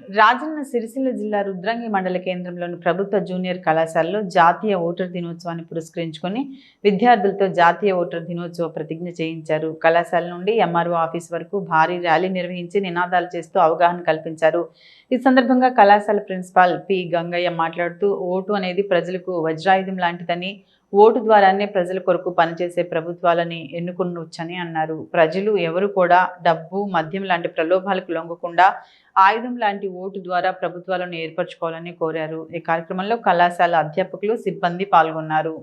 రాజన్న సిరిసిల్ల జిల్లా రుద్రంగి మండల కేంద్రంలోని ప్రభుత్వ జూనియర్ కళాశాలలో జాతీయ ఓటర్ దినోత్సవాన్ని పురస్కరించుకొని విద్యార్థులతో జాతీయ ఓటర్ దినోత్సవ ప్రతిజ్ఞ చేయించారు. కళాశాల నుండి ఎంఆర్ఓ ఆఫీస్ వరకు భారీ ర్యాలీ నిర్వహించి నినాదాలు చేస్తూ అవగాహన కల్పించారు. ఈ సందర్భంగా కళాశాల ప్రిన్సిపాల్ పి గంగయ్య మాట్లాడుతూ ఓటు అనేది ప్రజలకు వజ్రాయుధం లాంటిదని ఓటు ద్వారానే ప్రజల కొరకు పనిచేసే ప్రభుత్వాలని ఎన్నుకున్నొచ్చని అన్నారు. ప్రజలు ఎవరు కూడా డబ్బు మద్యం లాంటి ప్రలోభాలకు లొంగకుండా ఆయుధం లాంటి ఓటు ద్వారా ప్రభుత్వాలను ఏర్పరచుకోవాలని కోరారు. ఈ కార్యక్రమంలో కళాశాల అధ్యాపకులు సిబ్బంది పాల్గొన్నారు.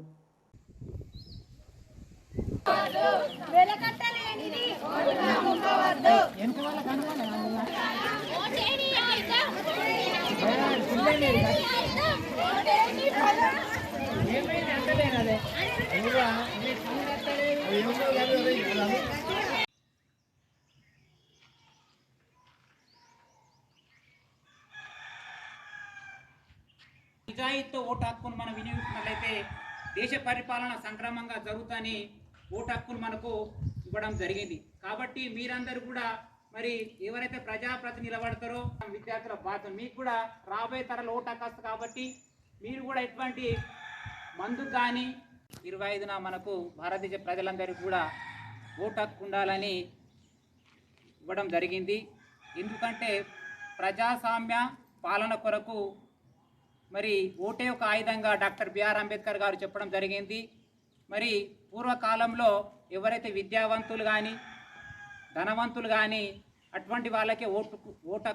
నిజాయితీతో ఓటు హక్కును మనం వినియోగించినట్లయితే దేశ పరిపాలన సంక్రమంగా జరుగుతుందని ఓటు హక్కును మనకు ఇవ్వడం జరిగింది. కాబట్టి మీరందరూ కూడా మరి ఎవరైతే ప్రజాప్రతి నిలబడతారో విద్యార్థుల బాధ్యత మీకు కూడా రాబోయే తరాల ఓటు హక్కు వస్తుంది కాబట్టి మీరు కూడా ఎటువంటి మందు కానీ ఇరవై ఐదున మనకు భారతదేశ ప్రజలందరికీ కూడా ఓటు హక్కు ఉండాలని ఇవ్వడం జరిగింది. ఎందుకంటే ప్రజాస్వామ్య పాలన కొరకు మరి ఓటే ఒక ఆయుధంగా డాక్టర్ బిఆర్ అంబేద్కర్ గారు చెప్పడం జరిగింది. మరి పూర్వకాలంలో ఎవరైతే విద్యావంతులు కానీ ధనవంతులు కానీ అటువంటి వాళ్ళకే ఓటు ఓటు